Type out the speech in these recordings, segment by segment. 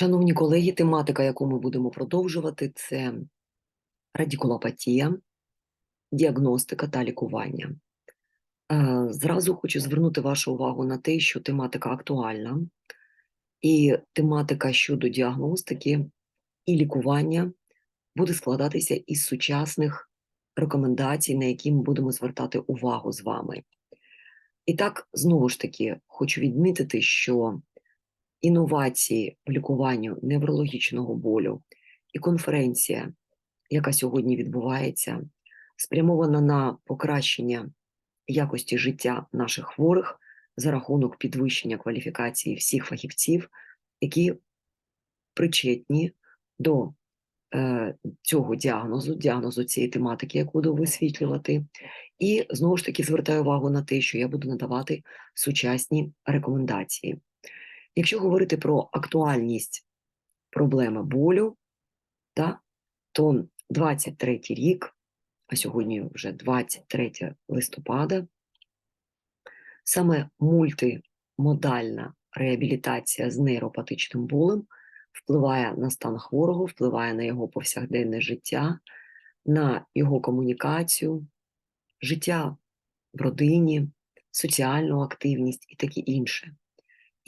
Шановні колеги, тематика, яку ми будемо продовжувати, це радикулопатія, діагностика та лікування. Е, Зразу хочу звернути вашу увагу на те, що тематика актуальна, і тематика щодо діагностики і лікування буде складатися із сучасних рекомендацій, на які ми будемо звертати увагу з вами. І так, знову ж таки, хочу відмітити, що інновації в лікуванню неврологічного болю і конференція, яка сьогодні відбувається, спрямована на покращення якості життя наших хворих за рахунок підвищення кваліфікації всіх фахівців, які причетні до е, цього діагнозу, діагнозу цієї тематики, яку буду висвітлювати. І знову ж таки звертаю увагу на те, що я буду надавати сучасні рекомендації. Якщо говорити про актуальність проблеми болю, та, то 23 рік, а сьогодні вже 23 листопада, саме мультимодальна реабілітація з нейропатичним болем впливає на стан хворого, впливає на його повсякденне життя, на його комунікацію, життя в родині, соціальну активність і таке інше.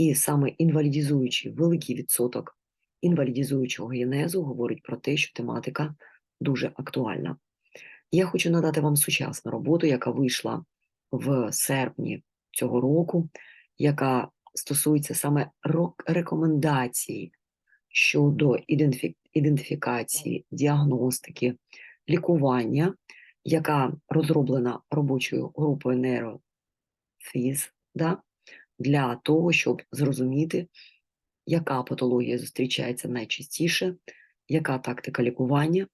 І саме інвалідізуючий великий відсоток інвалідізуючого генезу говорить про те, що тематика дуже актуальна. Я хочу надати вам сучасну роботу, яка вийшла в серпні цього року, яка стосується саме рекомендацій щодо ідентифікації, діагностики, лікування, яка розроблена робочою групою нейрофіз, да, для того, щоб зрозуміти, яка патологія зустрічається найчастіше, яка тактика лікування,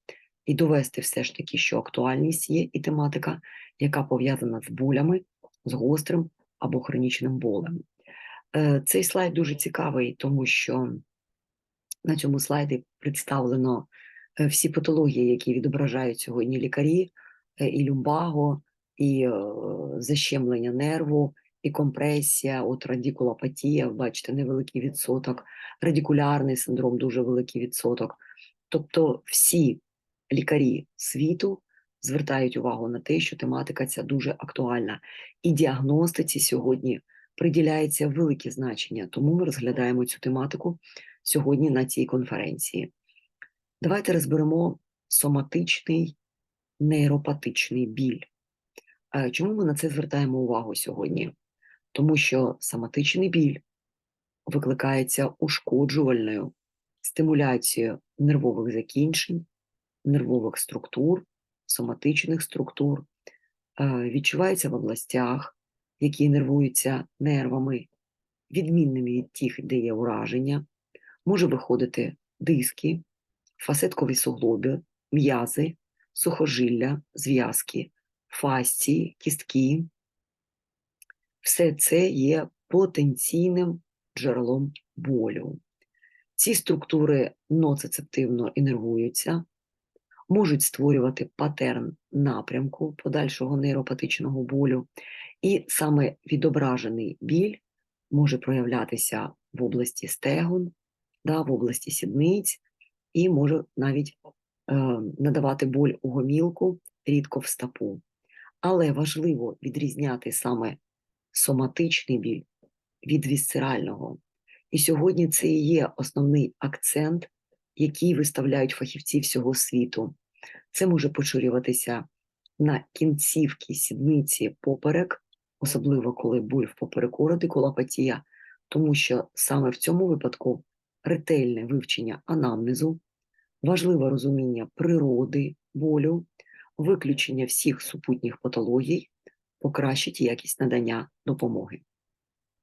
і довести все ж таки, що актуальність є і тематика, яка пов'язана з болями, з гострим або хронічним болем. Е, цей слайд дуже цікавий, тому що на цьому слайді представлено е, всі патології, які відображають сьогодні лікарі, е, і люмбаго, і защемлення нерву, і компресія, от радикулопатія, бачите, невеликий відсоток, радикулярний синдром дуже великий відсоток. Тобто всі лікарі світу звертають увагу на те, що тематика ця дуже актуальна. І діагностиці сьогодні приділяється велике значення, тому ми розглядаємо цю тематику сьогодні на цій конференції. Давайте розберемо соматичний нейропатичний біль. Е, чому ми на це звертаємо увагу сьогодні? Тому що соматичний біль викликається ушкоджувальною стимуляцією нервових закінчень, нервових структур, соматичних структур, відчувається в областях, які нервуються нервами, відмінними від тих, де є ураження, може виходити диски, фасеткові суглоби, м'язи, сухожилля, зв'язки, фасції, кістки, все це є потенційним джерелом болю. Ці структури ноцицептивно інервуються, можуть створювати патерн напрямку подальшого нейропатичного болю, і саме відображений біль може проявлятися в області стегон, да, в області сідниць, і може навіть е, надавати боль у гомілку, рідко в стопу. Але важливо відрізняти саме соматичний біль від вісцерального. І сьогодні це і є основний акцент, який виставляють фахівці всього світу. Це може поширюватися на кінцівки сідниці поперек, особливо коли боль в попереку радикулопатія, тому що саме в цьому випадку ретельне вивчення анамнезу, важливе розуміння природи болю, виключення всіх супутніх патологій, покращить якість надання допомоги.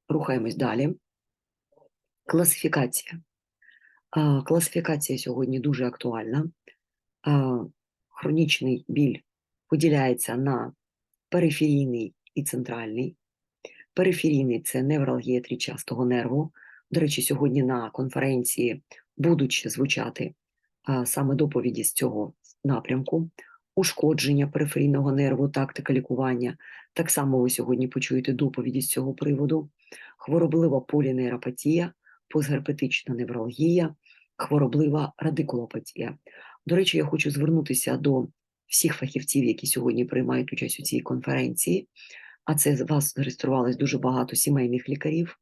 Рухаємось далі. Класифікація. Класифікація сьогодні дуже актуальна. Хронічний біль поділяється на периферійний і центральний. Периферійний це невралгія трічастого нерву. До речі, сьогодні на конференції будуть звучати саме доповіді з цього напрямку ушкодження периферійного нерву, тактика лікування. Так само ви сьогодні почуєте доповіді з цього приводу, хвороблива полінейропатія, постгерпетична невралгія, хвороблива радикулопатія. До речі, я хочу звернутися до всіх фахівців, які сьогодні приймають участь у цій конференції. А це з вас зареєструвалось дуже багато сімейних лікарів,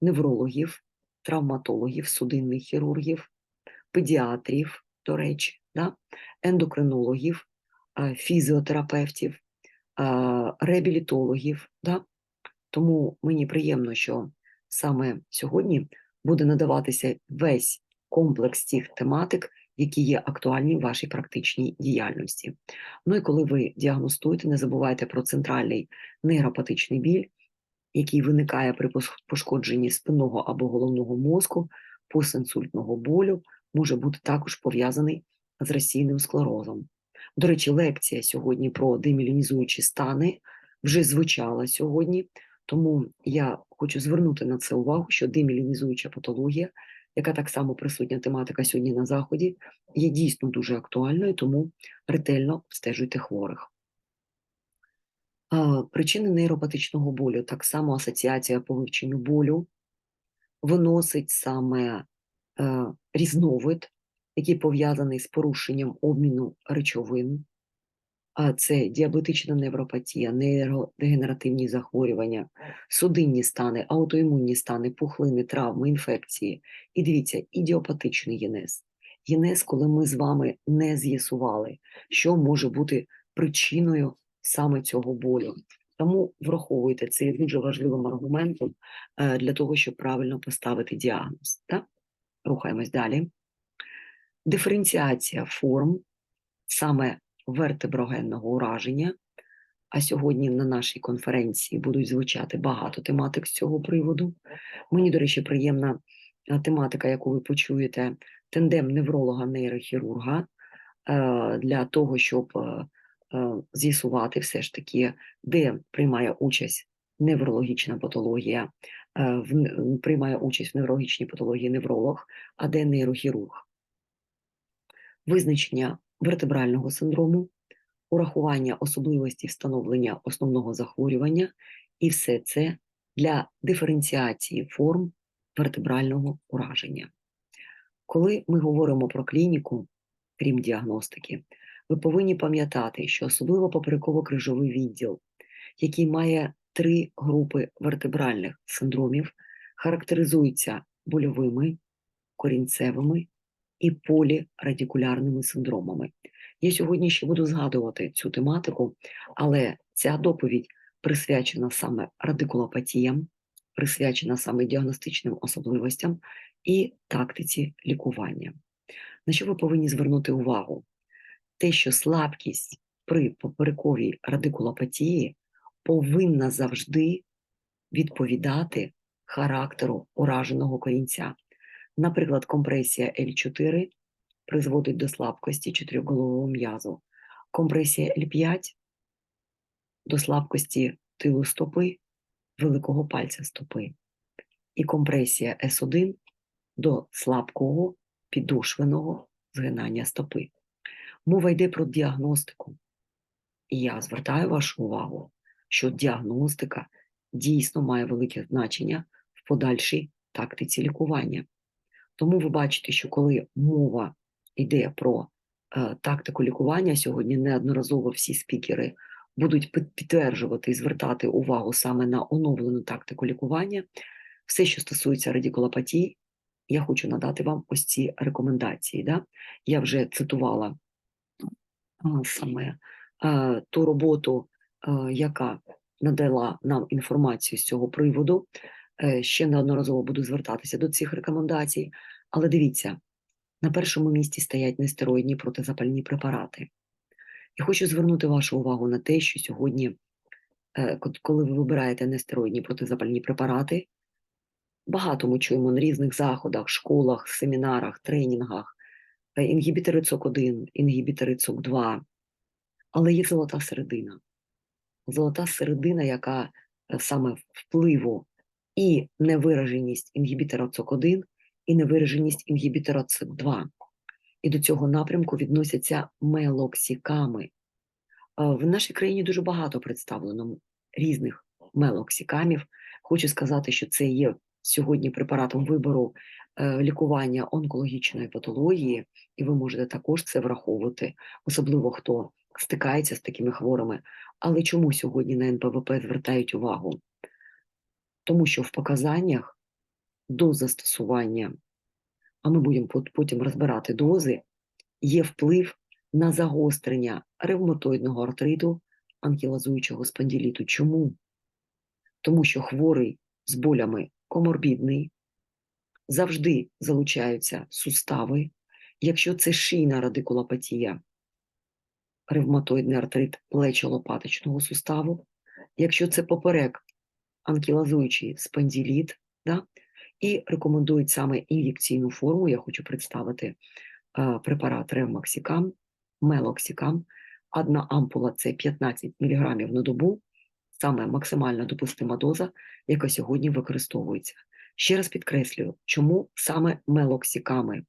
неврологів, травматологів, судинних хірургів, педіатрів, до речі, да? ендокринологів, е, фізіотерапевтів, реабілітологів. Да? Тому мені приємно, що саме сьогодні буде надаватися весь комплекс тих тематик, які є актуальні в вашій практичній діяльності. Ну і коли ви діагностуєте, не забувайте про центральний нейропатичний біль, який виникає при пошкодженні спинного або головного мозку, постінсультного болю, може бути також пов'язаний з російним склерозом. До речі, лекція сьогодні про демілінізуючі стани вже звучала сьогодні, тому я хочу звернути на це увагу, що демілінізуюча патологія, яка так само присутня тематика сьогодні на заході, є дійсно дуже актуальною, тому ретельно обстежуйте хворих. Причини нейропатичного болю, так само асоціація по вивченню болю виносить саме е, різновид, який пов'язаний з порушенням обміну речовин, а це діабетична невропатія, нейродегенеративні захворювання, судинні стани, аутоімунні стани, пухлини, травми, інфекції. І дивіться, ідіопатичний єнез. Єнез, коли ми з вами не з'ясували, що може бути причиною саме цього болю. Тому враховуйте це є дуже важливим аргументом е, для того, щоб правильно поставити діагноз. Так? Рухаємось далі. Диференціація форм саме вертеброгенного ураження. А сьогодні на нашій конференції будуть звучати багато тематик з цього приводу. Мені, до речі, приємна е, тематика, яку ви почуєте, тендем невролога-нейрохірурга е, для того, щоб е, з'ясувати все ж таки, де приймає участь неврологічна патологія, приймає участь в неврологічній патології невролог, а де нейрохірург. Визначення вертебрального синдрому, урахування особливостей встановлення основного захворювання, і все це для диференціації форм вертебрального ураження. Коли ми говоримо про клініку, крім діагностики, ви повинні пам'ятати, що особливо попереково-крижовий відділ, який має три групи вертебральних синдромів, характеризується больовими, корінцевими і полірадикулярними синдромами. Я сьогодні ще буду згадувати цю тематику, але ця доповідь присвячена саме радикулопатіям, присвячена саме діагностичним особливостям і тактиці лікування. На що ви повинні звернути увагу? Те, що слабкість при поперековій радикулопатії повинна завжди відповідати характеру ураженого корінця. Наприклад, компресія L4 призводить до слабкості чотирьохголового м'язу, компресія L5 до слабкості тилу стопи, великого пальця стопи, і компресія S1 до слабкого підошвеного згинання стопи. Мова йде про діагностику. І я звертаю вашу увагу, що діагностика дійсно має велике значення в подальшій тактиці лікування. Тому ви бачите, що коли мова йде про е, тактику лікування, сьогодні неодноразово всі спікери будуть підтверджувати і звертати увагу саме на оновлену тактику лікування. Все, що стосується радикулопатії, я хочу надати вам ось ці рекомендації. Да? Я вже цитувала саме е, ту роботу, е, яка надала нам інформацію з цього приводу. Ще неодноразово буду звертатися до цих рекомендацій, але дивіться, на першому місці стоять нестероїдні протизапальні препарати. І хочу звернути вашу увагу на те, що сьогодні, е, коли ви вибираєте нестероїдні протизапальні препарати, багато ми чуємо на різних заходах, школах, семінарах, тренінгах, е, інгібітори ЦОК1, інгібітори ЦОК2, але є золота середина. Золота середина, яка е, саме впливу і невираженість інгібітора ЦОК1, і невираженість інгібітора ЦОК2. І до цього напрямку відносяться мелоксиками. Е, В нашій країні дуже багато представлено різних мелоксикамів. Хочу сказати, що це є сьогодні препаратом вибору е, лікування онкологічної патології, і ви можете також це враховувати, особливо хто стикається з такими хворими. Але чому сьогодні на НПВП звертають увагу? Тому що в показаннях до застосування, а ми будемо потім розбирати дози, є вплив на загострення ревматоїдного артриту, анкілозуючого спондиліту. Чому? Тому що хворий з болями коморбідний, завжди залучаються сустави. Якщо це шийна радикулопатія, ревматоїдний артрит плечо-лопаточного суставу, якщо це поперек, анкілозуючий спондиліт, да? І рекомендують саме ін'єкційну форму. Я хочу представити е, препарат Ревмаксикам, Мелоксикам. Одна ампула це 15 мг на добу, саме максимальна допустима доза, яка сьогодні використовується. Ще раз підкреслюю, чому саме мелоксиками?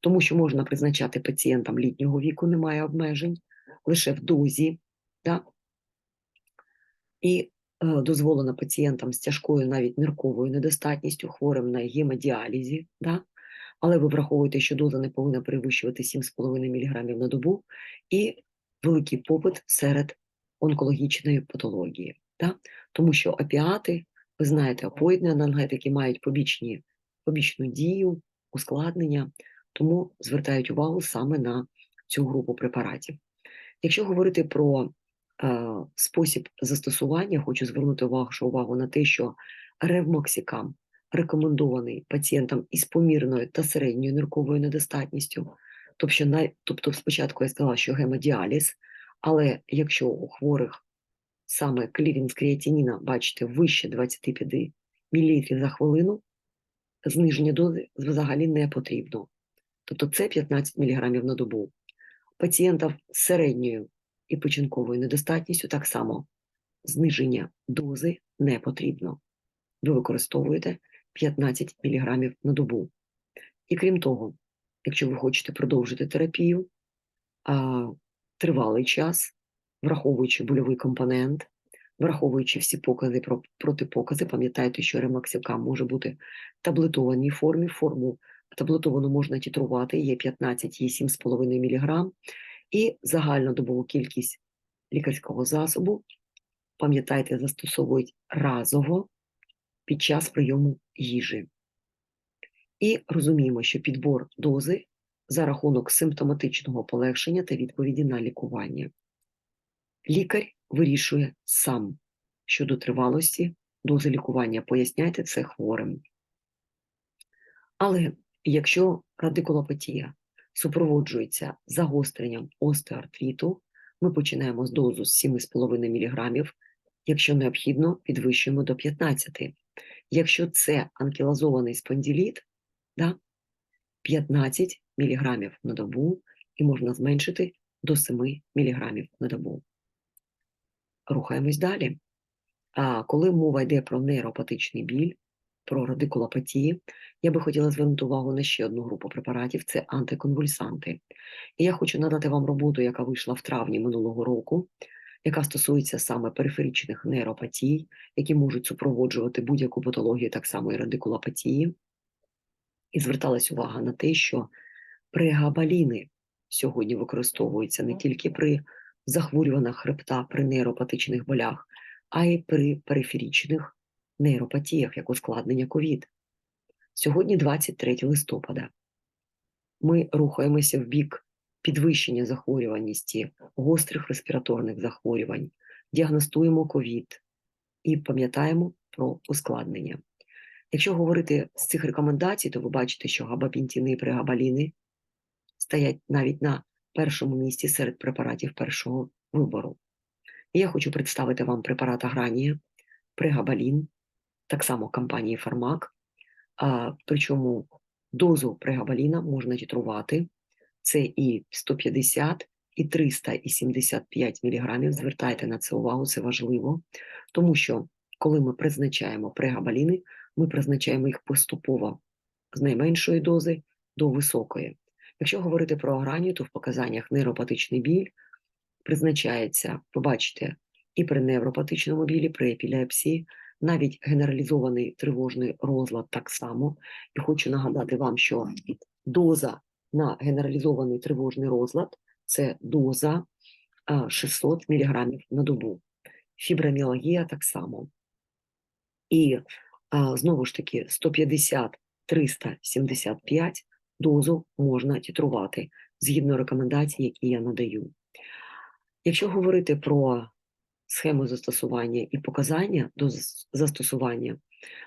Тому що можна призначати пацієнтам літнього віку, немає обмежень, лише в дозі, да? і е, дозволено пацієнтам з тяжкою навіть нирковою недостатністю, хворим на гемодіалізі, да? але ви враховуєте, що доза не повинна перевищувати 7,5 мг на добу, і великий попит серед онкологічної патології. Да? Тому що опіати, ви знаєте, опоїдні анальгетики мають побічні, побічну дію, ускладнення, тому звертають увагу саме на цю групу препаратів. Якщо говорити про спосіб застосування, хочу звернути вашу увагу на те, що ревмоксикам рекомендований пацієнтам із помірною та середньою нирковою недостатністю. Тобто, най, тобто спочатку я сказала, що гемодіаліз, але якщо у хворих саме клірінг креатиніна, бачите, вище 25 мл за хвилину, зниження дози взагалі не потрібно. Тобто це 15 мг на добу. Пацієнтів з середньою і печінковою недостатністю так само зниження дози не потрібно. Ви використовуєте 15 мг на добу. І крім того, якщо ви хочете продовжити терапію а, тривалий час, враховуючи больовий компонент, враховуючи всі покази про протипокази, пам'ятайте, що ремаксівкам може бути таблетованій формі. Форму таблетовану можна тітрувати, є 15, є 7,5 мг, і загальнодобову кількість лікарського засобу, пам'ятайте, застосовують разово під час прийому їжі. І розуміємо, що підбор дози за рахунок симптоматичного полегшення та відповіді на лікування. Лікар вирішує сам щодо тривалості дози лікування. Поясняйте це хворим. Але якщо радикулопатія супроводжується загостренням остеоартриту, ми починаємо з дозу з 7,5 мг, якщо необхідно, підвищуємо до 15 Якщо це анкілозований спондиліт, да, 15 мг на добу і можна зменшити до 7 мг на добу. Рухаємось далі. А коли мова йде про нейропатичний біль, про радикулопатії, я би хотіла звернути увагу на ще одну групу препаратів це антиконвульсанти. І я хочу надати вам роботу, яка вийшла в травні минулого року, яка стосується саме периферичних нейропатій, які можуть супроводжувати будь-яку патологію, так само і радикулопатії. І зверталась увага на те, що прегабаліни сьогодні використовуються не тільки при захворюваннях хребта, при нейропатичних болях, а й при периферичних нейропатіях, як ускладнення ковід. Сьогодні 23 листопада. Ми рухаємося в бік підвищення захворюваності гострих респіраторних захворювань, діагностуємо ковід і пам'ятаємо про ускладнення. Якщо говорити з цих рекомендацій, то ви бачите, що габапінтіни і прегабаліни стоять навіть на першому місці серед препаратів першого вибору. І я хочу представити вам препарат Агранія, прегабалін, так само компанії Фармак. Причому дозу прегабаліна можна титрувати. Це і 150, і 300, і 75 мг. Звертайте на це увагу, це важливо, тому що коли ми призначаємо прегабаліни, ми призначаємо їх поступово з найменшої дози до високої. Якщо говорити про агранію, то в показаннях нейропатичний біль призначається, побачите, і при невропатичному білі, при епілепсії, навіть генералізований тривожний розлад так само. І хочу нагадати вам, що доза на генералізований тривожний розлад це доза 600 мг на добу. Фіброміалгія так само. І знову ж таки 150-375 дозу можна титрувати згідно рекомендацій, які я надаю. Якщо говорити про схему застосування і показання до застосування,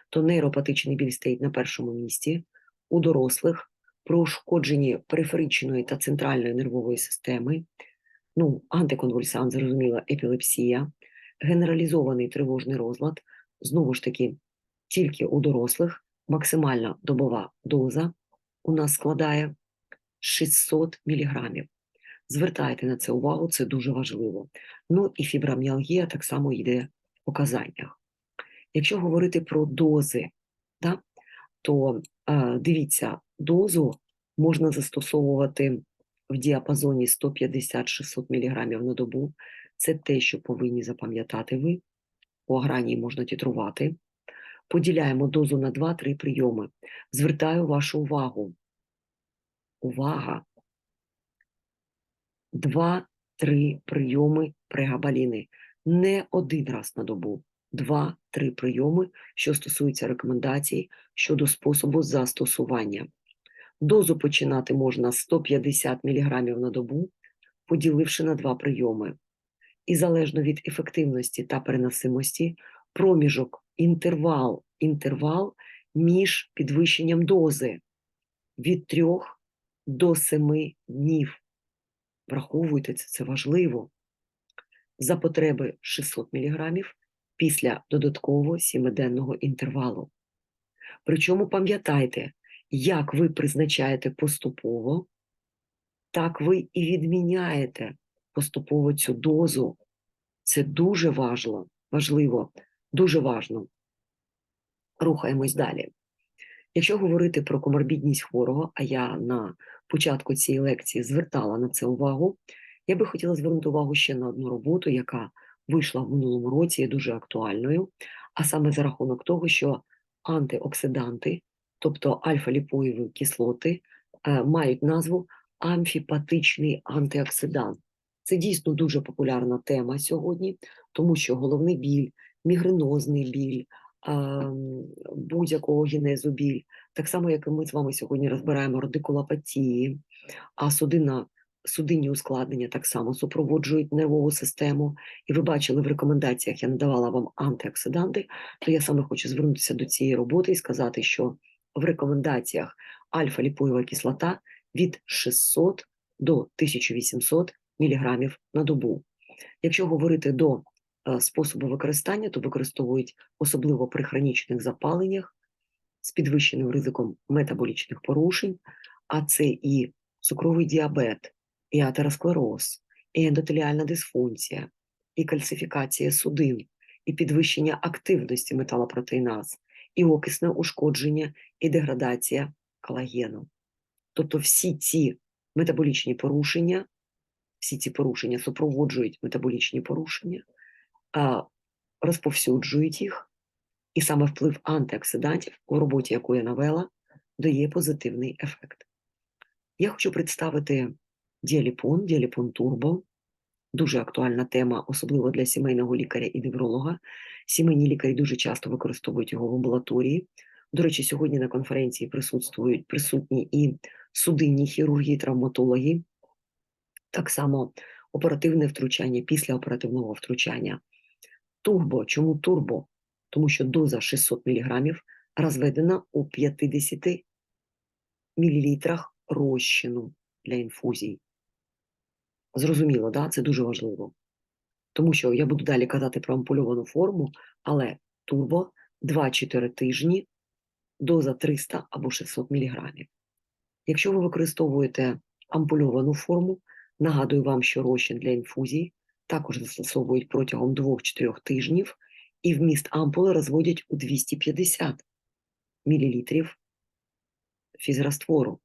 то нейропатичний біль стоїть на першому місці. У дорослих при ушкодженні периферичної та центральної нервової системи, ну, антиконвульсант, зрозуміло, епілепсія, генералізований тривожний розлад, знову ж таки, тільки у дорослих максимальна добова доза у нас складає 600 мг. Звертайте на це увагу, це дуже важливо. Ну і фіброміалгія так само йде в показаннях. Якщо говорити про дози, да, то е, дивіться, дозу можна застосовувати в діапазоні 150-600 мг на добу. Це те, що повинні запам'ятати ви. По грані можна титрувати. Поділяємо дозу на 2-3 прийоми. Звертаю вашу увагу. Увага! Два-три прийоми прегабаліни. Не один раз на добу. Два-три прийоми, що стосуються рекомендацій щодо способу застосування. Дозу починати можна 150 мг на добу, поділивши на два прийоми. І залежно від ефективності та переносимості, проміжок, інтервал, інтервал між підвищенням дози від 3 до 7 днів. Враховуйте це, це важливо. За потреби 600 мг після додаткового 7-денного інтервалу. Причому пам'ятайте, як ви призначаєте поступово, так ви і відміняєте поступово цю дозу. Це дуже важливо, важливо, дуже важно. Рухаємось далі. Якщо говорити про коморбідність хворого, а я на початку цієї лекції звертала на це увагу, я би хотіла звернути увагу ще на одну роботу, яка вийшла в минулому році, є дуже актуальною, а саме за рахунок того, що антиоксиданти, тобто альфа-ліпоєві кислоти, е, мають назву амфіпатичний антиоксидант. Це дійсно дуже популярна тема сьогодні, тому що головний біль, мігренозний біль, ем, будь-якого генезу біль, так само, як і ми з вами сьогодні розбираємо радикулопатії, а судинна, судинні ускладнення так само супроводжують нервову систему. І ви бачили в рекомендаціях, я надавала вам антиоксиданти, то я саме хочу звернутися до цієї роботи і сказати, що в рекомендаціях альфа-ліпоєва кислота від 600 до 1800 мг на добу. Якщо говорити до е, способу використання, то використовують особливо при хронічних запаленнях з підвищеним ризиком метаболічних порушень, а це і цукровий діабет, і атеросклероз, і ендотеліальна дисфункція, і кальцифікація судин, і підвищення активності металопротеїназ, і окисне ушкодження, і деградація колагену. Тобто всі ці метаболічні порушення, всі ці порушення супроводжують метаболічні порушення, розповсюджують їх, і саме вплив антиоксидантів у роботі, яку я навела, дає позитивний ефект. Я хочу представити діаліпон, діаліпон турбо. Дуже актуальна тема, особливо для сімейного лікаря і невролога. Сімейні лікарі дуже часто використовують його в амбулаторії. До речі, сьогодні на конференції присутствують присутні і судинні хірурги, травматологи, так само оперативне втручання, післяоперативного втручання. Турбо. Чому турбо? Тому що доза 600 мг розведена у 50 мл розчину для інфузій. Зрозуміло, да? це дуже важливо. Тому що я буду далі казати про ампульовану форму, але турбо 2-4 тижні, доза 300 або 600 мг. Якщо ви використовуєте ампульовану форму, нагадую вам, що розчин для інфузій також застосовують протягом 2-4 тижнів, і вміст ампули розводять у 250 мл фізраствору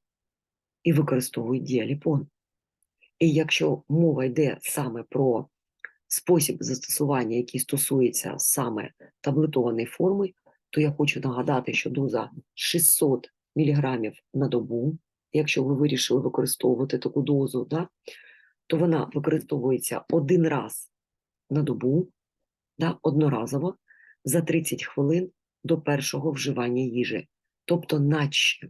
і використовують діаліпон. І якщо мова йде саме про спосіб застосування, який стосується саме таблетованої форми, то я хочу нагадати, що доза 600 мг на добу, якщо ви вирішили використовувати таку дозу, да, то вона використовується один раз на добу, да, одноразово за 30 хвилин до першого вживання їжі. Тобто, наче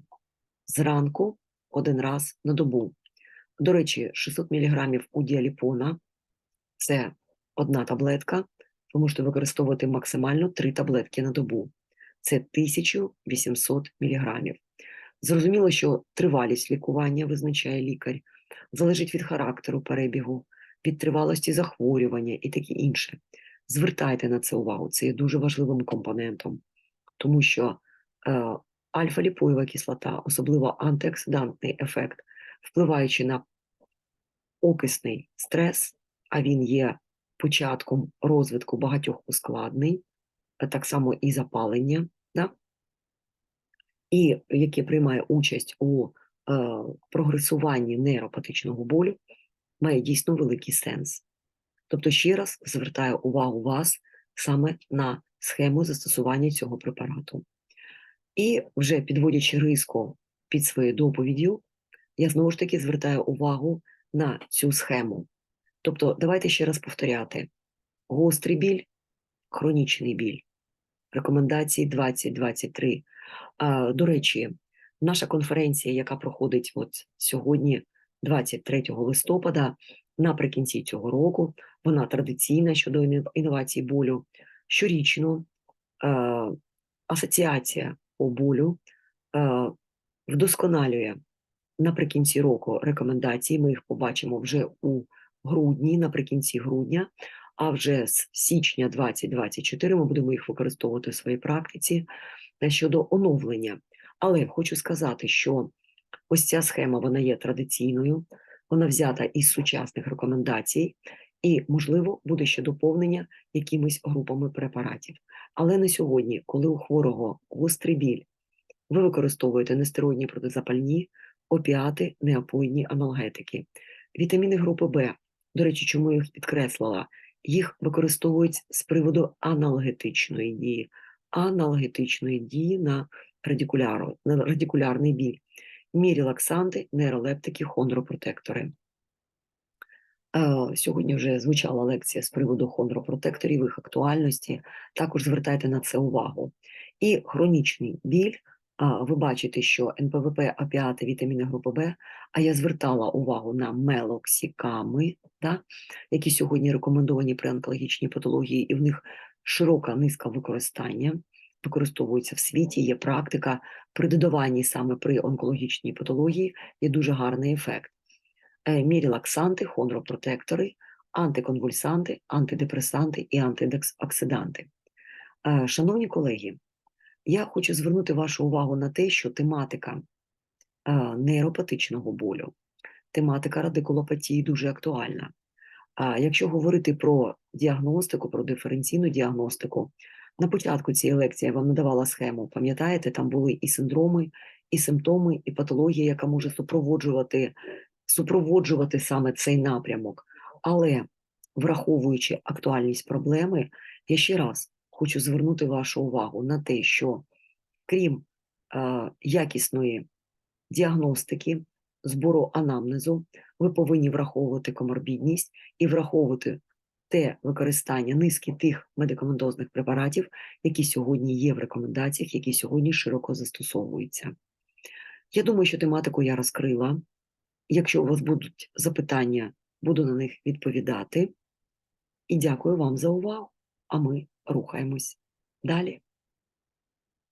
зранку один раз на добу. До речі, 600 мг у діаліпона це одна таблетка. Ви можете використовувати максимально 3 таблетки на добу. Це 1800 мг. Зрозуміло, що тривалість лікування визначає лікар, залежить від характеру перебігу, від тривалості захворювання і таке інше. Звертайте на це увагу, це є дуже важливим компонентом, тому що е, альфа-ліпоєва кислота, особливо антиоксидантний ефект, впливаючи на окисний стрес, а він є початком розвитку багатьох ускладнень, так само і запалення, да? і яке приймає участь у е, прогресуванні нейропатичного болю, має дійсно великий сенс. Тобто, ще раз звертаю увагу вас саме на схему застосування цього препарату. І вже підводячи риску під своєю доповіддю, я знову ж таки звертаю увагу на цю схему. Тобто, давайте ще раз повторяти: гострий біль, хронічний біль, рекомендації 2023. А, До речі, наша конференція, яка проходить от сьогодні, 23 листопада, наприкінці цього року, вона традиційна щодо інновацій болю. Щорічно е, асоціація по болю е, вдосконалює наприкінці року рекомендації. Ми їх побачимо вже у грудні, наприкінці грудня, а вже з січня 2024 ми будемо їх використовувати в своїй практиці щодо оновлення. Але хочу сказати, що ось ця схема вона є традиційною, вона взята із сучасних рекомендацій, і, можливо, буде ще доповнення якимись групами препаратів. Але на сьогодні, коли у хворого гострий біль, ви використовуєте нестероїдні протизапальні, опіати, неопоїдні аналгетики, вітаміни групи Б. До речі, чому я їх підкреслила? Їх використовують з приводу аналгетичної дії, аналгетичної дії на радикулярний біль, мірілаксанти, нейролептики, хондропротектори. Сьогодні вже звучала лекція з приводу хондропротекторів, їх актуальності. Також звертайте на це увагу. І хронічний біль. Ви бачите, що НПВП, опіати, вітаміни групи Б, а я звертала увагу на мелоксіками, да, які сьогодні рекомендовані при онкологічній патології, і в них широка низка використання, використовуються в світі, є практика при додаванні саме при онкологічній патології, є дуже гарний ефект. Е, мірілаксанти, хондропротектори, антиконвульсанти, антидепресанти і антиоксиданти. Е, шановні колеги, я хочу звернути вашу увагу на те, що тематика е, нейропатичного болю, тематика радикулопатії дуже актуальна. А якщо говорити про діагностику, про диференційну діагностику, на початку цієї лекції я вам надавала схему, пам'ятаєте, там були і синдроми, і симптоми, і патологія, яка може супроводжувати супроводжувати саме цей напрямок. Але враховуючи актуальність проблеми, я ще раз хочу звернути вашу увагу на те, що крім е, якісної діагностики, збору анамнезу, ви повинні враховувати коморбідність і враховувати те використання низки тих медикаментозних препаратів, які сьогодні є в рекомендаціях, які сьогодні широко застосовуються. Я думаю, що тематику я розкрила. Якщо у вас будуть запитання, буду на них відповідати. І дякую вам за увагу. А ми рухаємось далі.